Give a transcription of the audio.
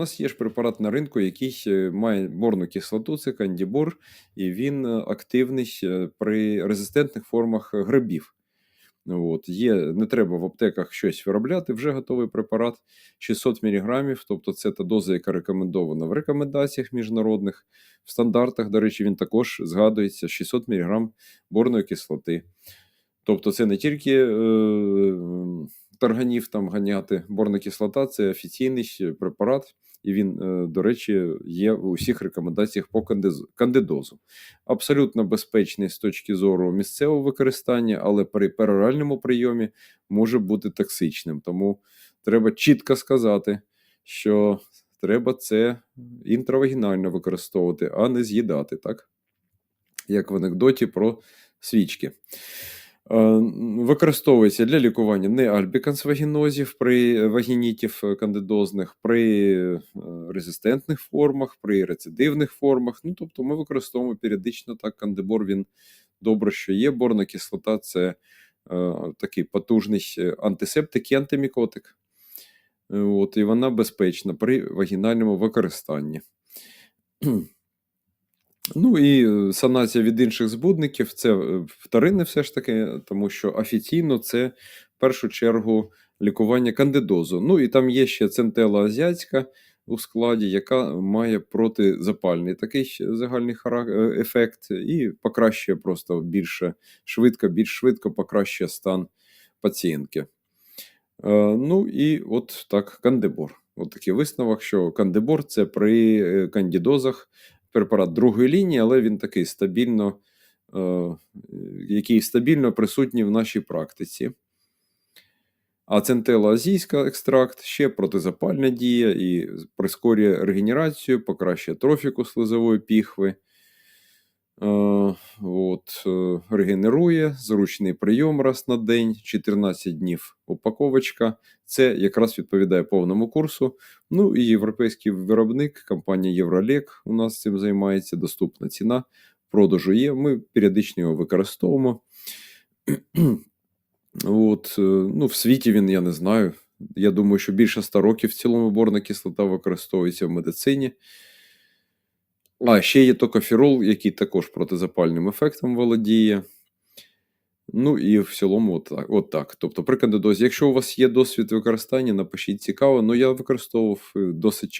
У нас є ж препарат на ринку, який е, має борну кислоту, це кандібор, і він е, активний при резистентних формах грибів. От, є, не треба в аптеках щось виробляти, вже готовий препарат 600 мг, тобто це та доза, яка рекомендована в рекомендаціях міжнародних, в стандартах, до речі, він також згадується 600 мг борної кислоти. Тобто, це не тільки е, тарганів там ганяти, борна кислота це офіційний препарат, і він, е, до речі, є в усіх рекомендаціях по кандидозу. Абсолютно безпечний з точки зору місцевого використання, але при пероральному прийомі може бути токсичним. Тому треба чітко сказати, що треба це інтравагінально використовувати, а не з'їдати, так? Як в анекдоті про свічки. Е, Використовується для лікування неальбікансвагінозів при вагінітів е, кандидозних, при е, резистентних формах, при рецидивних формах. Ну, тобто ми використовуємо періодично так кандибор, він добре, що є. Борна кислота це е, такий потужний е, антисептик і антимікотик. Е, От, і вона безпечна при вагінальному використанні. Ну і е, санація від інших збудників це е, вторинне все ж таки, тому що офіційно це в першу чергу лікування кандидозу. Ну і там є ще центела азіатська у складі, яка має протизапальний такий загальний е, ефект, і покращує просто більше швидко, більш швидко покращує стан пацієнтки. Ну і от так, кандибор. От такий висновок, що кандибор це при кандідозах препарат другої лінії, але він такий стабільно, е, який стабільно присутній в нашій практиці. А центелоазійська екстракт ще протизапальна дія і прискорює регенерацію, покращує трофіку слизової піхви. Е, регенерує, зручний прийом раз на день, 14 днів упаковочка. Це якраз відповідає повному курсу. Ну і європейський виробник, компанія Євролек у нас цим займається, доступна ціна продажу є. Ми періодично його використовуємо. От, е, ну, в світі він, я не знаю. Я думаю, що більше 100 років в цілому борна кислота використовується в медицині. А ще є токоферол, який також протизапальним ефектом володіє. Ну і в цілому, от так. От так. Тобто при кандидозі, якщо у вас є досвід використання, напишіть цікаво. Ну я використовував е, досить часто.